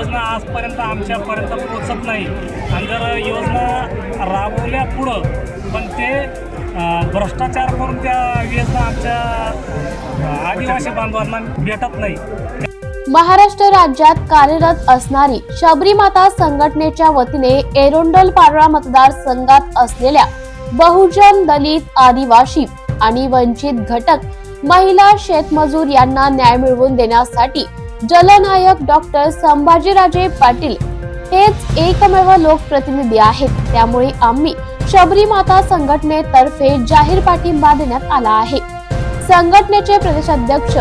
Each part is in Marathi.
योजना आजपर्यंत आमच्यापर्यंत पोचत नाही. आणि जर योजना राबवल्या पुढं पण ते भ्रष्टाचार करून त्या योजना आमच्या आदिवासी बांधवांना भेटत नाही. महाराष्ट्र राज्यात कार्यरत असणारी शबरीमाता संघटनेच्या वतीने एरोंडल पारोळा मतदारसंघात असलेल्या बहुजन दलित आदिवासी आणि वंचित घटक महिला शेतमजूर यांना न्याय मिळवून देण्यासाठी जलनायक डॉक्टर संभाजीराजे पाटील हेच एकमेव लोकप्रतिनिधी आहेत. त्यामुळे आम्ही शबरी माता संघटनेतर्फे जाहीर पाठिंबा देण्यात आला आहे. संघटनेचे प्रदेशाध्यक्ष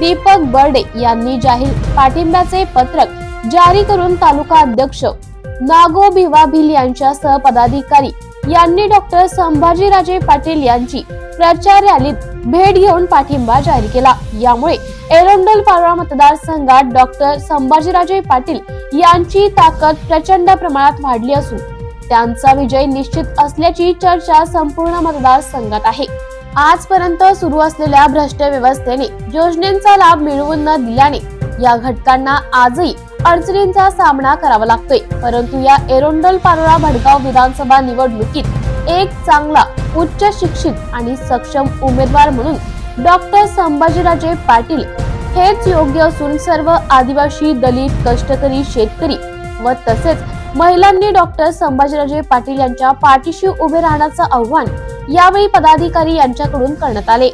दीपक बर्डे यांनी जाहीर पाठिंब्याचे पत्रक जारी करून तालुका अध्यक्ष नागो भिवा भिल यांच्यासह पदाधिकारी यांनी डॉक्टर संभाजीराजे पाटील यांची प्रचार रॅलीत भेट घेऊन पाठिंबा जाहीर केला. यामुळे एरंडोल पारोळा मतदारसंघात डॉक्टर संभाजीराजे पाटील यांची ताकद प्रचंड प्रमाणात वाढली असून त्यांचा विजय निश्चित असल्याची चर्चा संपूर्ण मतदारसंघात आहे. आजपर्यंत सुरू असलेल्या भ्रष्ट व्यवस्थेने योजनेचा लाभ मिळवून न दिल्याने या घटकांना आजही अडचणींचा सामना करावा लागतोय. परंतु या एरोंडल पारोळा भडगाव विधानसभा निवडणुकीत एक चांगला उच्च शिक्षित आणि सक्षम उमेदवार म्हणून डॉक्टर संभाजीराजे पाटील हेच योग्य असून सर्व आदिवासी दलित कष्टकरी शेतकरी व तसेच महिलांनी डॉक्टर संभाजीराजे पाटील यांच्या पाठीशी उभे राहण्याचं आव्हान यावेळी पदाधिकारी यांच्याकडून करण्यात आले.